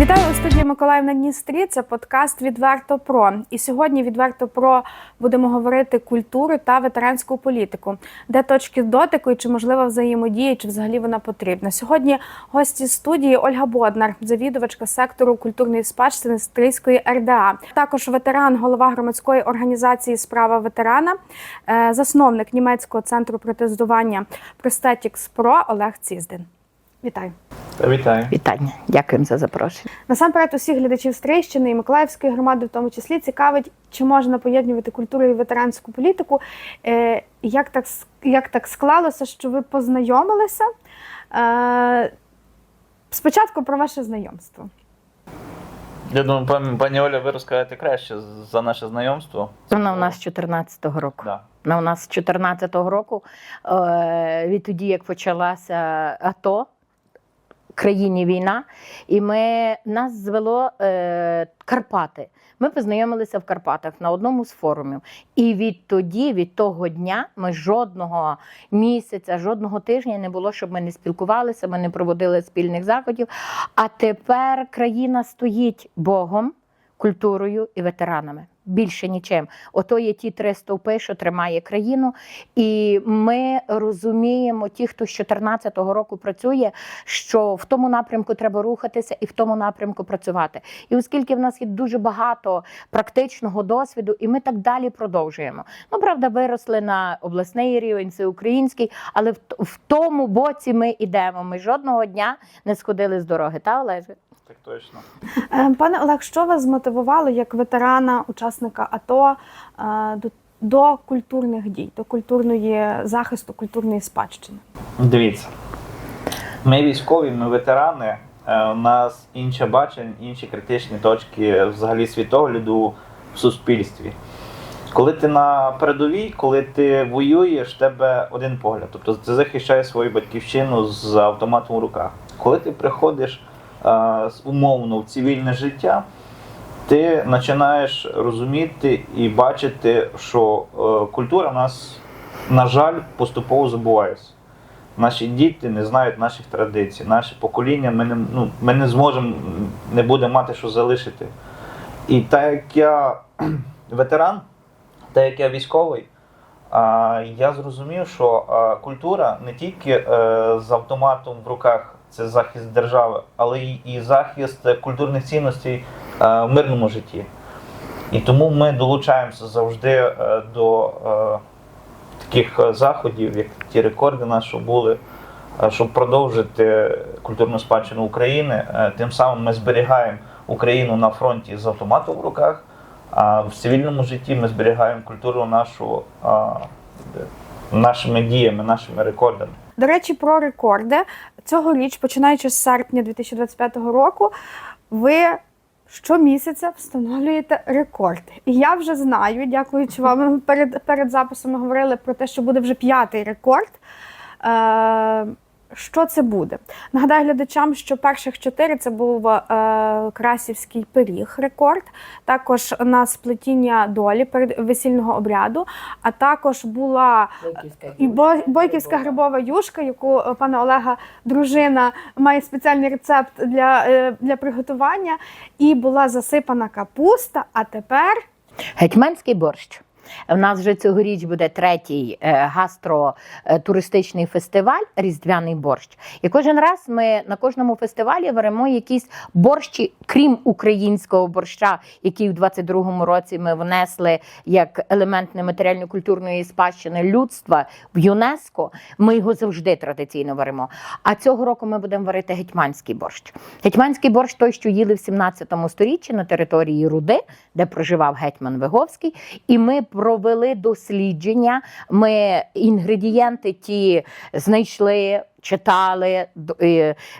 Вітаю у студії Миколаїв на Дністрі. Це подкаст Відверто про. І сьогодні відверто про будемо говорити культуру та ветеранську політику, де точки дотику і чи можлива взаємодія, чи взагалі вона потрібна. Сьогодні гості студії Ольга Боднар, завідувачка сектору культурної спадщини Стрийської РДА. Також ветеран, голова громадської організації Справа ветерана, е, засновник німецького центру протезування Prosthetics Pro Олег Ціздин. Вітаю. Вітаю. Вітання, дякуємо за запрошення. Насамперед, усіх глядачів Стрийщини і Миколаївської громади, в тому числі, цікавить, чи можна поєднувати культуру і ветеранську політику. Е, як, так, як так склалося, що ви познайомилися? Е, спочатку про ваше знайомство. Я думаю, пані, пані Оля, ви розкажете краще за наше знайомство. Вона у нас з 14-го року. Да. Вона у нас з 14-го року, е, відтоді, як почалася АТО, країні війна, і ми, нас звело е, Карпати. Ми познайомилися в Карпатах на одному з форумів. І відтоді, від того дня, ми жодного місяця, жодного тижня не було, щоб ми не спілкувалися, ми не проводили спільних заходів. А тепер країна стоїть Богом, культурою і ветеранами. Більше нічим. Ото є ті три стовпи, що тримає країну. І ми розуміємо, ті, хто з 2014 року працює, що в тому напрямку треба рухатися і в тому напрямку працювати. І оскільки в нас є дуже багато практичного досвіду, і ми так далі продовжуємо. Ну, правда, виросли на обласний рівень, всеукраїнський, але в, в тому боці ми йдемо. Ми жодного дня не сходили з дороги. Та Олеже? Так точно. Е, пане Олег, що вас змотивувало як ветерана, учасника АТО е, до, до культурних дій, до культурної захисту, культурної спадщини? Дивіться. Ми військові, ми ветерани. е, У нас інше бачення, інші критичні точки взагалі світогляду в суспільстві. Коли ти на передовій, коли ти воюєш, в тебе один погляд. Тобто ти захищаєш свою батьківщину з автоматом в руках. Коли ти приходиш е, умовно в цивільне життя, ти починаєш розуміти і бачити, що е, культура в нас, на жаль, поступово забувається. Наші діти не знають наших традицій, наше покоління ми не, ну, ми не зможемо, не будемо мати що залишити. І так як я ветеран, так як я військовий, я зрозумів, що культура не тільки е, з автоматом в руках це захист держави, але і захист культурних цінностей в мирному житті. І тому ми долучаємося завжди е, до е, таких е, заходів, як ті рекорди наші були, е, щоб продовжити культурну спадщину України. Е, Тим самим ми зберігаємо Україну на фронті з автоматом в руках, а в цивільному житті ми зберігаємо культуру нашу нашими діями, нашими рекордами. До речі, про рекорди цьогоріч, починаючи з серпня 2025 року, ви щомісяця встановлюєте рекорд. І я вже знаю, дякуючи вам, перед, перед записом говорили про те, що буде вже п'ятий рекорд. Е, що це буде? Нагадаю глядачам, що перших чотири це був е, красівський пиріг рекорд, також на сплетіння долі перед весільного обряду, а також була і Бойківська грибова юшка, яку е, пана Олега дружина має спеціальний рецепт для, е, для приготування, і була засипана капуста. А тепер Гетьманський борщ. У нас вже цьогоріч буде третій е, гастротуристичний фестиваль Різдвяний борщ. І кожен раз ми на кожному фестивалі беремо якісь борщі, крім українського борща, який в 22-му році ми внесли як елемент нематеріально-культурної спадщини людства в ЮНЕСКО. Ми його завжди традиційно варимо. А цього року ми будемо варити гетьманський борщ. Гетьманський борщ той, що їли в 17 сторіччі на території Руди, де проживав гетьман Виговський. І ми провели дослідження. Ми інгредієнти ті знайшли. Читали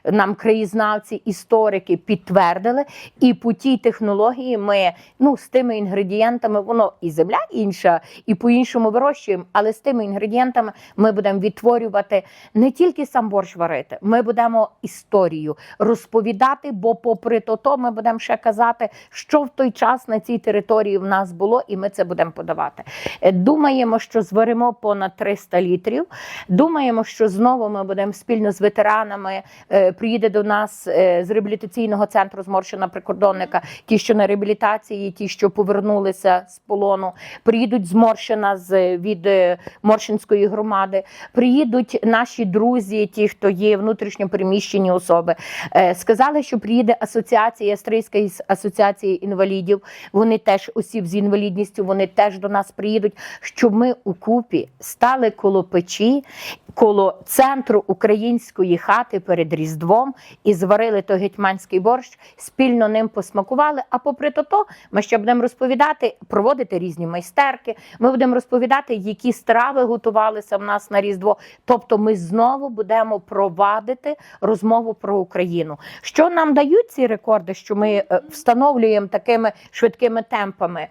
нам краєзнавці, історики підтвердили, і по тій технології ми ну з тими інгредієнтами, воно і земля інша, і по-іншому вирощуємо, але з тими інгредієнтами ми будемо відтворювати не тільки сам борщ варити, ми будемо історію розповідати, бо попри то, то ми будемо ще казати, що в той час на цій території в нас було, і ми це будемо подавати. Е, Думаємо, що зваримо понад 300 літрів. Думаємо, що знову ми будемо будемо спільно з ветеранами. Е, Приїде до нас е, з реабілітаційного центру зморщена прикордонника, ті, що на реабілітації, ті, що повернулися з полону. Приїдуть зморщена з від е, Моршинської громади. Приїдуть наші друзі, ті, хто є внутрішньо переміщені особи. Сказали, що приїде асоціація Австрійська із- асоціація інвалідів. Вони теж осіб з інвалідністю, вони теж до нас приїдуть. Щоб ми у купі стали коло печі, коло центру української хати перед Різдвом і зварили той гетьманський борщ, спільно ним посмакували. А попри то, то ми ще будемо розповідати, проводити різні майстерки. Ми будемо розповідати, які страви готувалися в нас на Різдво. Тобто, ми знову будемо провадити розмову про Україну. Що нам дають ці рекорди, що ми е, встановлюємо такими швидкими темпами?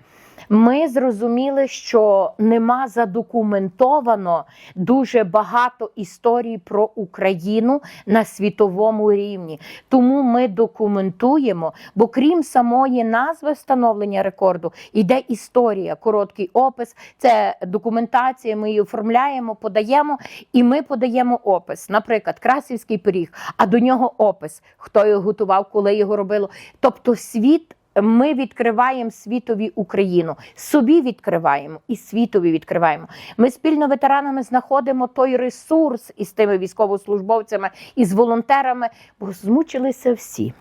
Ми зрозуміли, що нема задокументовано дуже багато історій про Україну на світовому рівні. Тому ми документуємо, бо крім самої назви встановлення рекорду, йде історія, короткий опис, це документація. Ми її оформляємо, подаємо, і ми подаємо опис. Наприклад, красівський пиріг, а до нього опис, хто його готував, коли його робило. Тобто, світ. Ми відкриваємо світові Україну, собі відкриваємо і світові відкриваємо. Ми спільно ветеранами знаходимо той ресурс із тими військовослужбовцями і з волонтерами, бо змучилися всі.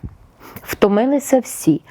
Втомилися всі,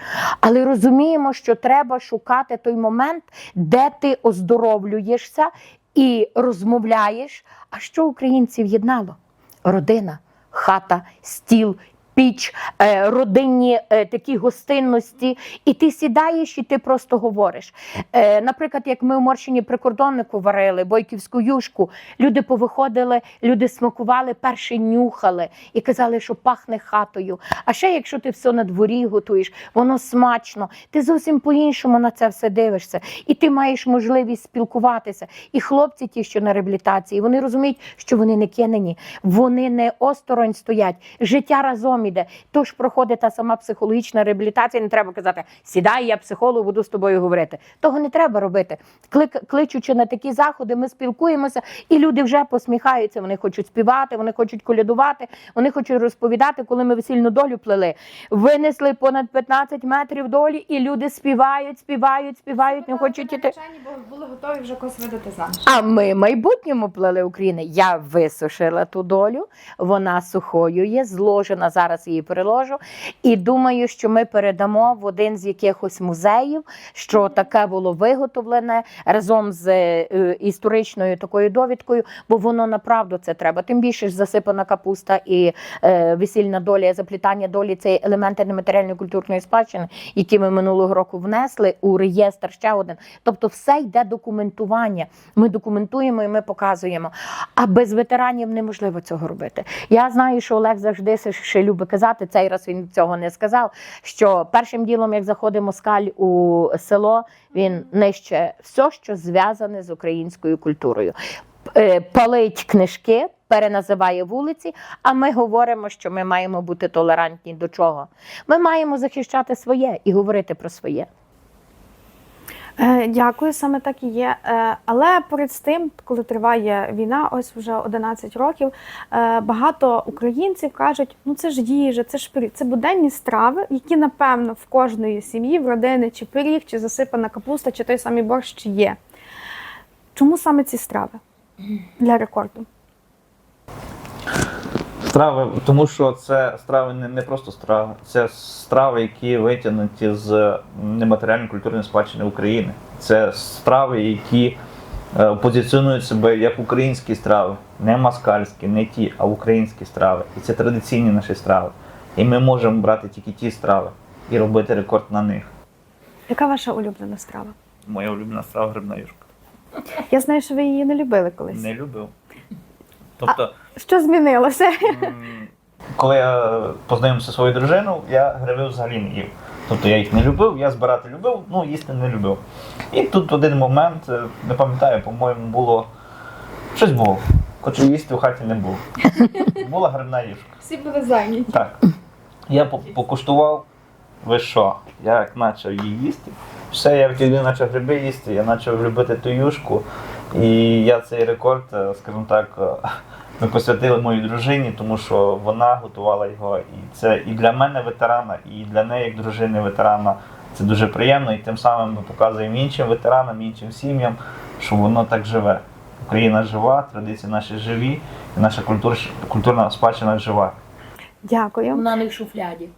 але розуміємо, що треба шукати той момент, де ти оздоровлюєшся і розмовляєш. А що українців єднало? Родина, хата, стіл, піч, е, родинні е, такі гостинності, і ти сідаєш і ти просто говориш. Е, Наприклад, як ми в Морщині прикордоннику варили бойківську юшку, люди повиходили, люди смакували, перші нюхали і казали, що пахне хатою. А ще якщо ти все на дворі готуєш, воно смачно, ти зовсім по-іншому на це все дивишся, і ти маєш можливість спілкуватися. І хлопці, ті, що на реабілітації, вони розуміють, що вони не кинені, вони не осторонь стоять. Життя разом іде. Тож проходить та сама психологічна реабілітація. Не треба казати, сідай, я психолог, буду з тобою говорити. Того не треба робити. Клик, кличучи на такі заходи, ми спілкуємося, і люди вже посміхаються. Вони хочуть співати, вони хочуть колядувати, вони хочуть розповідати, коли ми весільну долю плели. Винесли понад 15 метрів долі, і люди співають, співають, співають, не хочуть іти. були готові вже когось видати заміж. А ми в майбутньому плели України. Я висушила ту долю, вона сухою є, зложена. Зараз її переложу. І думаю, що ми передамо в один з якихось музеїв, що таке було виготовлене разом з е, історичною такою довідкою, бо воно направду це треба. Тим більше ж засипана капуста і е, весільна доля, заплітання долі це елементи нематеріальної культурної спадщини, які ми минулого року внесли у реєстр ще один. Тобто, все йде документування. Ми документуємо і ми показуємо. А без ветеранів неможливо цього робити. Я знаю, що Олег завжди ще любить казати. Цей раз він цього не сказав. Що першим ділом, як заходить москаль у село, він нищить все, що зв'язане з українською культурою. Е, Палить книжки, переназиває вулиці. А ми говоримо, що ми маємо бути толерантні до чого. Ми маємо захищати своє і говорити про своє. Е, Дякую, саме так і є. Е, Але перед тим, коли триває війна, ось вже 11 років, е, багато українців кажуть: ну це ж їжа, це ж пиріг, це буденні страви, які напевно в кожної сім'ї, в родини, чи пиріг, чи засипана капуста, чи той самий борщ є. Чому саме ці страви для рекорду? Страви, тому що це страви не, не просто страви, це страви, які витягнуті з нематеріальної культурної спадщини України. Це страви, які е, позиціонують себе як українські страви, не москальські, не ті, а українські страви. І це традиційні наші страви. І ми можемо брати тільки ті страви і робити рекорд на них. Яка ваша улюблена страва? Моя улюблена страва грибна юшка. Я знаю, що ви її не любили колись. Не любив. Тобто. Що змінилося? Коли я познайомився зі своєю дружиною, я гриби взагалі не їв. Тобто я їх не любив, я збирати любив, ну їсти не любив. І тут в один момент, е, не пам'ятаю, по-моєму, було щось було. Хочу їсти в хаті не було. Була грибна їжка. Всі були зайняті. Так. Я покуштував, ви що? Я як почав її їсти. Все, я тоді почав гриби їсти, я почав любити ту юшку. І я цей рекорд, е, скажімо так, е, ми посвятили моїй дружині, тому що вона готувала його. І це і для мене ветерана, і для неї, як дружини ветерана, це дуже приємно. І тим самим ми показуємо іншим ветеранам, іншим сім'ям, що воно так живе. Україна жива, традиції наші живі, і наша культур, культурна спадщина жива. Дякую. Вона не в шуфляді.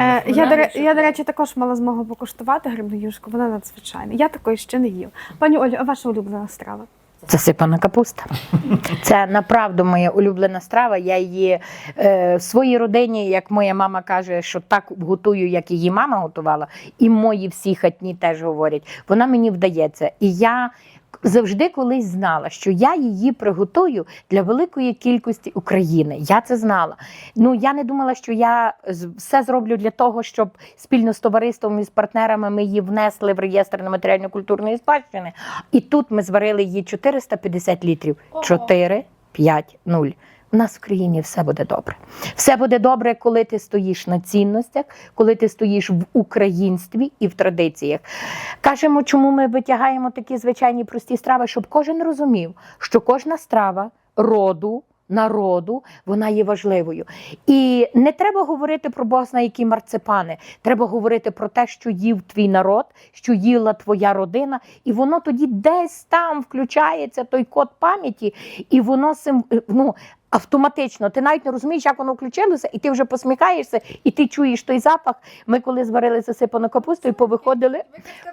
Е, я, до, я, до речі, також мала змогу покуштувати грибну юшку, вона надзвичайна. Я такої ще не їв. Пані Олю, а ваша улюблена страва? Засипана капуста. Це направду моя улюблена страва. Я її е, в своїй родині, як моя мама каже, що так готую, як її мама готувала, і мої всі хатні теж говорять. Вона мені вдається. І я завжди колись знала, що я її приготую для великої кількості України. Я це знала. Ну я не думала, що я все зроблю для того, щоб спільно з товариством і з партнерами ми її внесли в реєстр нематеріально-культурної спадщини. І тут ми зварили її 450 літрів. 4, 5, 0. У нас в країні все буде добре. Все буде добре, коли ти стоїш на цінностях, коли ти стоїш в українстві і в традиціях. Кажемо, чому ми витягаємо такі звичайні прості страви, щоб кожен розумів, що кожна страва роду. Народу вона є важливою, і не треба говорити про Бог знає які марципани. Треба говорити про те, що їв твій народ, що їла твоя родина, і воно тоді десь там включається той код пам'яті, і воно сим, ну, автоматично. Ти навіть не розумієш, як воно включилося, і ти вже посміхаєшся, і ти чуєш той запах. Ми коли зварили засипану капусту, і повиходили,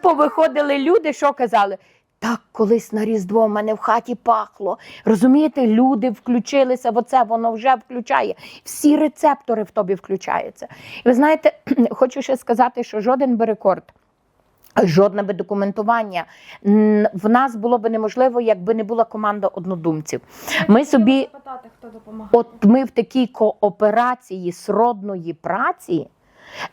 повиходили люди, що казали. Так, колись на Різдво в мене в хаті пахло. Розумієте, люди включилися в оце, воно вже включає. Всі рецептори в тобі включаються. І ви знаєте, хочу ще сказати, що жоден би рекорд. Жодне би документування в нас було би неможливо, якби не була команда однодумців. Ми собі, от ми в такій кооперації сродної праці,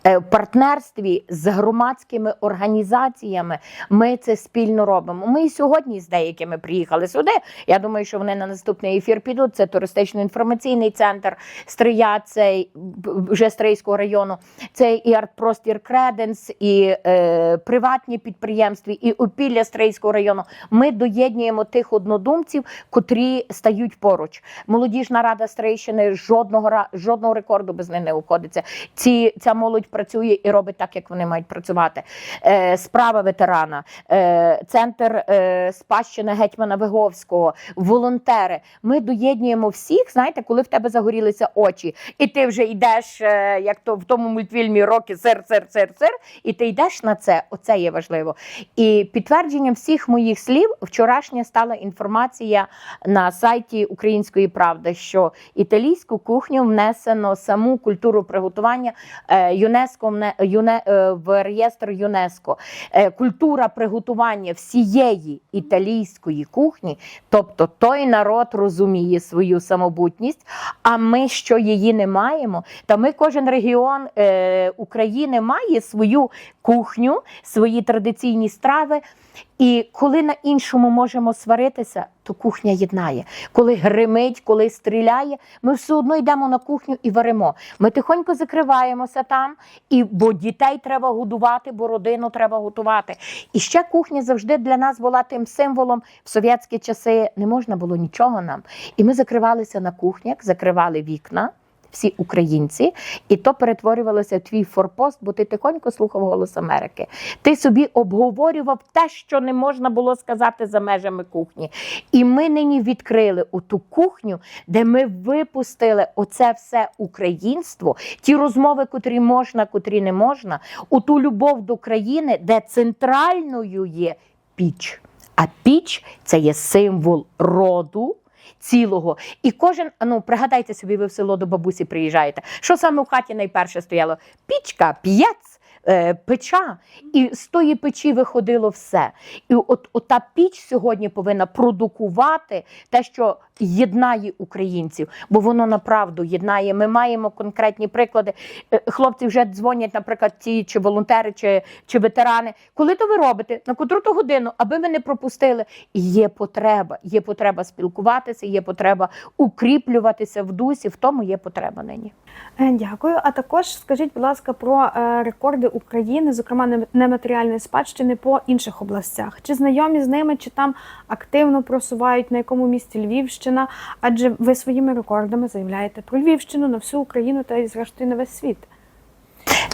в партнерстві з громадськими організаціями, ми це спільно робимо. Ми і сьогодні з деякими приїхали сюди. Я думаю, що вони на наступний ефір підуть. Це туристично-інформаційний центр Стрия, це вже Стрийського району. Це і артпростір Креденс, і е, приватні підприємства, і опілля Стрийського району. Ми доєднуємо тих однодумців, котрі стають поруч. Молодіжна рада Стрийщини жодного жодного рекорду без них не обходиться. Ці ця молодь працює і робить так, як вони мають працювати. Е, справа ветерана, е, центр е, спадщини гетьмана Виговського, волонтери. Ми доєднуємо всіх. Знаєте, коли в тебе загорілися очі, і ти вже йдеш, е, як то в тому мультфільмі Роки сир, сир, сир, сир, і ти йдеш на це. Оце є важливо. І підтвердженням всіх моїх слів вчорашня стала інформація на сайті Української правди, що італійську кухню внесено саму культуру приготування е, ЮНЕСКО ЮНЕ, е, в реєстр ЮНЕСКО. Е, Культура приготування всієї італійської кухні, тобто той народ розуміє свою самобутність, а ми, що її не маємо, та ми кожен регіон е, України має свою кухню, свої традиційні страви. І коли на іншому можемо сваритися, то кухня єднає. Коли гримить, коли стріляє, ми все одно йдемо на кухню і варимо. Ми тихонько закриваємося там, і бо дітей треба годувати, бо родину треба готувати. І ще кухня завжди для нас була тим символом. В совєтські часи не можна було нічого нам. І ми закривалися на кухнях, закривали вікна. Всі українці, і то перетворювалося в твій форпост, бо ти тихонько слухав голос Америки. Ти собі обговорював те, що не можна було сказати за межами кухні. І ми нині відкрили оту кухню, де ми випустили оце все українство, ті розмови, котрі можна, котрі не можна, у ту любов до країни, де центральною є піч. А піч це є символ роду. Цілого. І кожен, ну пригадайте собі, ви в село до бабусі приїжджаєте. Що саме в хаті найперше стояло? Пічка, е, печа. І з тої печі виходило все. І от, от та піч сьогодні повинна продукувати те, що єднає українців, бо воно направду єднає. Ми маємо конкретні приклади. Е, Хлопці вже дзвонять, наприклад, ті чи волонтери, чи, чи ветерани. Коли то ви робите? На котру то годину, аби ви не пропустили. І Є потреба, є потреба спілкуватися, є потреба укріплюватися в дусі. В тому є потреба нині. Е, Дякую. А також скажіть, будь ласка, про е, рекорди України, зокрема нематеріальної спадщини по інших областях. Чи знайомі з ними, чи там активно просувають на якому місці Львівщина? Адже ви своїми рекордами заявляєте про Львівщину на всю Україну та і зрештою на весь світ.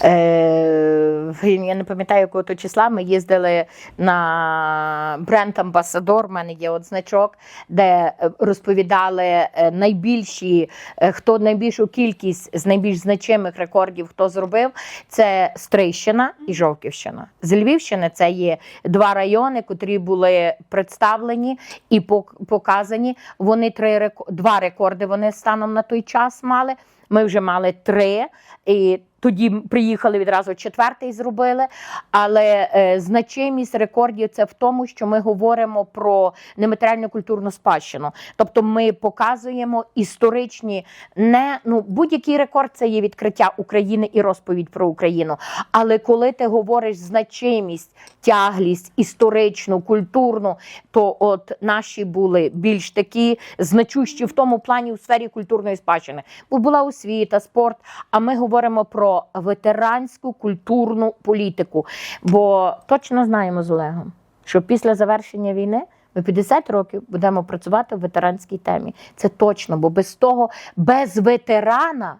Е, я не пам'ятаю, якого то числа. Ми їздили на бренд Амбасадор. У мене є от значок, де е, розповідали е, найбільші, хто найбільшу кількість з найбільш значимих рекордів, хто зробив. Це Стрийщина і Жовківщина. З Львівщини це є два райони, котрі були представлені і пок- показані. Вони три два рекорди вони станом на той час мали. Ми вже мали три. І тоді приїхали відразу четвертий зробили. Але е, значимість рекордів це в тому, що ми говоримо про нематеріальну культурну спадщину. Тобто ми показуємо історичні, не ну будь-який рекорд це є відкриття України і розповідь про Україну. Але коли ти говориш значимість, тяглість історичну, культурну, то от наші були більш такі значущі в тому плані у сфері культурної спадщини. Бо була освіта, спорт. А ми говоримо про ветеранську культурну політику. Бо точно знаємо з Олегом, що після завершення війни. Ми 50 років будемо працювати в ветеранській темі. Це точно, бо без того, без ветерана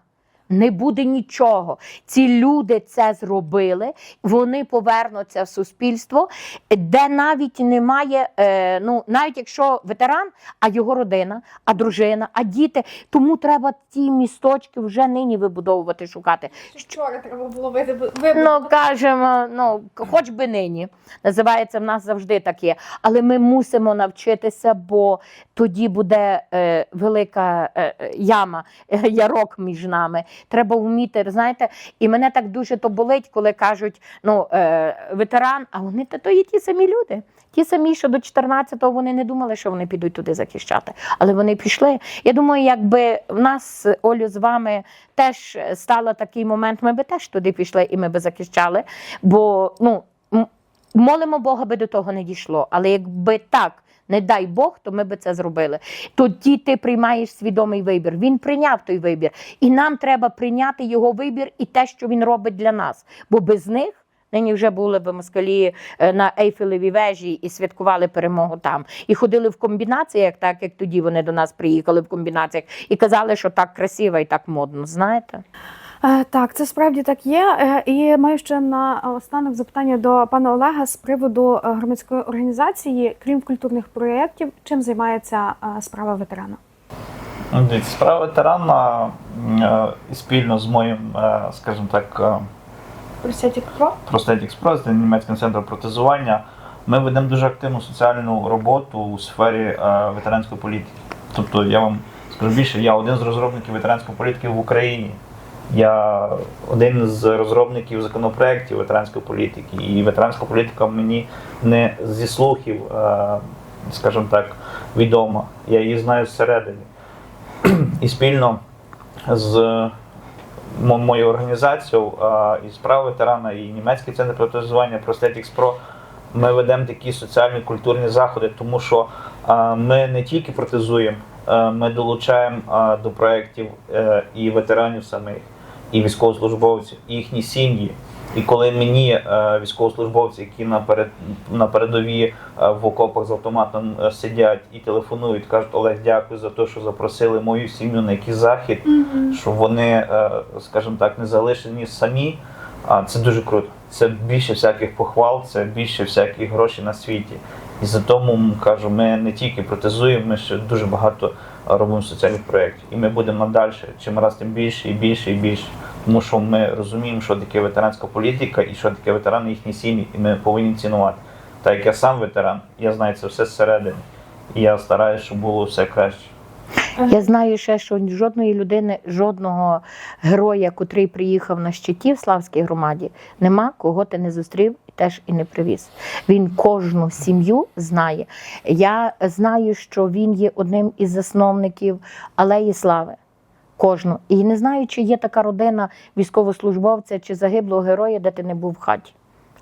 не буде нічого. Ці люди це зробили, вони повернуться в суспільство, де навіть немає, е, ну навіть якщо ветеран, а його родина, а дружина, а діти, тому треба ті місточки вже нині вибудовувати, шукати. Вчора треба було вибудувати. Ну кажемо, ну хоч би нині. Називається в нас завжди таке. Але ми мусимо навчитися, бо тоді буде е, велика е, е, яма, е, ярок між нами. Треба вміти, знаєте, і мене так дуже то болить, коли кажуть, ну е, ветеран, а вони то, є ті самі люди. Ті самі, що до 14-го вони не думали, що вони підуть туди захищати, але вони пішли. Я думаю, якби в нас, Олю, з вами теж стало такий момент, ми би теж туди пішли і ми би захищали. Бо ну молимо Бога, би до того не дійшло. Але якби так. Не дай Бог, то ми би це зробили. Тоді ти приймаєш свідомий вибір. Він прийняв той вибір, і нам треба прийняти його вибір і те, що він робить для нас. Бо без них нині вже були в Москалі е, на Ейфелевій вежі і святкували перемогу там. І ходили в комбінаціях, так як тоді вони до нас приїхали в комбінаціях, і казали, що так красиво і так модно. Знаєте? Е, Так, це справді так є. Е, І маю ще на останок запитання до пана Олега з приводу е, громадської організації, крім культурних проєктів, чим займається справа ветерана? Справа ветерана спільно з моїм, скажімо так, Prosthetics Pro, це німецьким центром протезування. Ми ведемо дуже активну соціальну роботу у сфері ветеранської політики. Тобто, я вам скажу більше, я один з розробників ветеранської політики в Україні. Я один з розробників законопроєктів ветеранської політики. І ветеранська політика мені не зі слухів, е, скажімо так, відома. Я її знаю зсередини. І спільно з моєю організацією і справа ветерана, і німецький центр протезування Prosthetics Pro, ми ведемо такі соціальні культурні заходи, тому що ми не тільки протезуємо, ми долучаємо до проєктів е, і ветеранів самих, і військовослужбовців, і їхні сім'ї. І коли мені е, військовослужбовці, які на, перед, на передовій е, в окопах з автоматом е, сидять і телефонують, кажуть, Олег, дякую за те, що запросили мою сім'ю на якийсь захід, що вони, скажімо так, не залишені самі. А це дуже круто. Це більше всяких похвал, це більше всяких грошей на світі. І за тому кажу, ми не тільки протезуємо, ми ще дуже багато робимо соціальних проєктів. І ми будемо надалі, чим раз тим більше і більше і більше. Тому що ми розуміємо, що таке ветеранська політика і що таке ветерани їхні сім'ї, і ми повинні цінувати. Так як я сам ветеран, я знаю це все зсередини. І я стараюся, щоб було все краще. Я знаю ще, що жодної людини, жодного героя, котрий приїхав на щиті в Славській громаді, нема кого ти не зустрів і теж і не привіз. Він кожну сім'ю знає. Я знаю, що він є одним із засновників Алеї Слави. Кожну. І не знаю, чи є така родина військовослужбовця чи загиблого героя, де ти не був в хаті.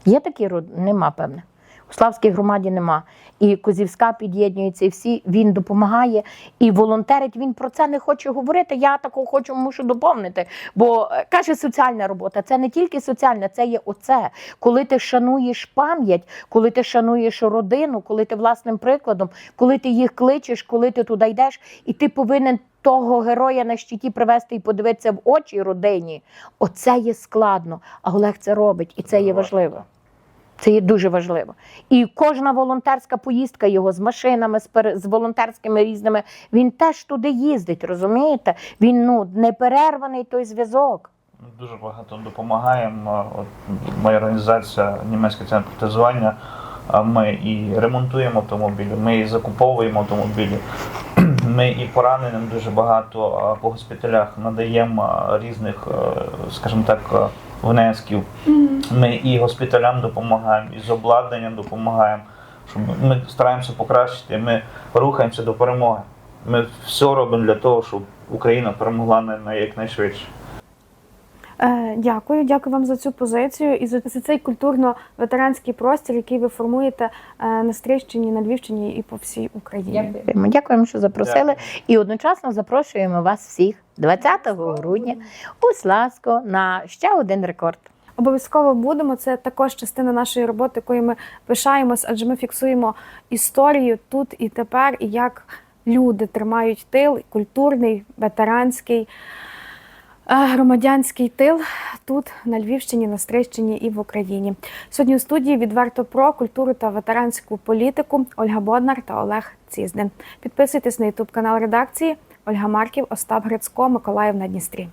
Є такі родини? Нема, певне. В Славській громаді нема. І Козівська під'єднується, і всі він допомагає і волонтерить. Він про це не хоче говорити. Я такого хочу, мушу доповнити. Бо е, каже, соціальна робота це не тільки соціальна, це є оце. Коли ти шануєш пам'ять, коли ти шануєш родину, коли ти власним прикладом, коли ти їх кличеш, коли ти туди йдеш, і ти повинен. Того героя на щиті привезти і подивитися в очі родині. Оце є складно. А Олег це робить, і це є важливо. Це є дуже важливо. І кожна волонтерська поїздка його з машинами, з, пере- з волонтерськими різними, він теж туди їздить, розумієте? Він ну неперерваний той зв'язок. Дуже багато допомагаємо. От моя організація Німецький центр протезування. Ми і ремонтуємо автомобілі, ми і закуповуємо автомобілі. Ми і пораненим дуже багато по госпіталях надаємо різних, е, скажімо так, е, внесків. Ми і госпіталям допомагаємо, і з обладнанням допомагаємо. Щоб ми стараємося покращити, ми рухаємося до перемоги. Ми все робимо для того, щоб Україна перемогла на, на якнайшвидше. Е, Дякую, дякую вам за цю позицію і за за цей культурно-ветеранський простір, який ви формуєте е, на Стрийщині, на Львівщині і по всій Україні. Дякуємо, дякуємо, що запросили. Дякую. І одночасно запрошуємо вас всіх 20 грудня у Славську на ще один рекорд. Обов'язково будемо. Це також частина нашої роботи, якою ми пишаємось, адже ми фіксуємо історію тут і тепер, і як люди тримають тил, культурний, ветеранський, громадянський тил тут, на Львівщині, на Стрищині і в Україні. Сьогодні у студії відверто про культуру та ветеранську політику Ольга Боднар та Олег Ціздин. Підписуйтесь на ютуб канал редакції Ольга Марків, Остап Грицько, Миколаїв на Дністрі.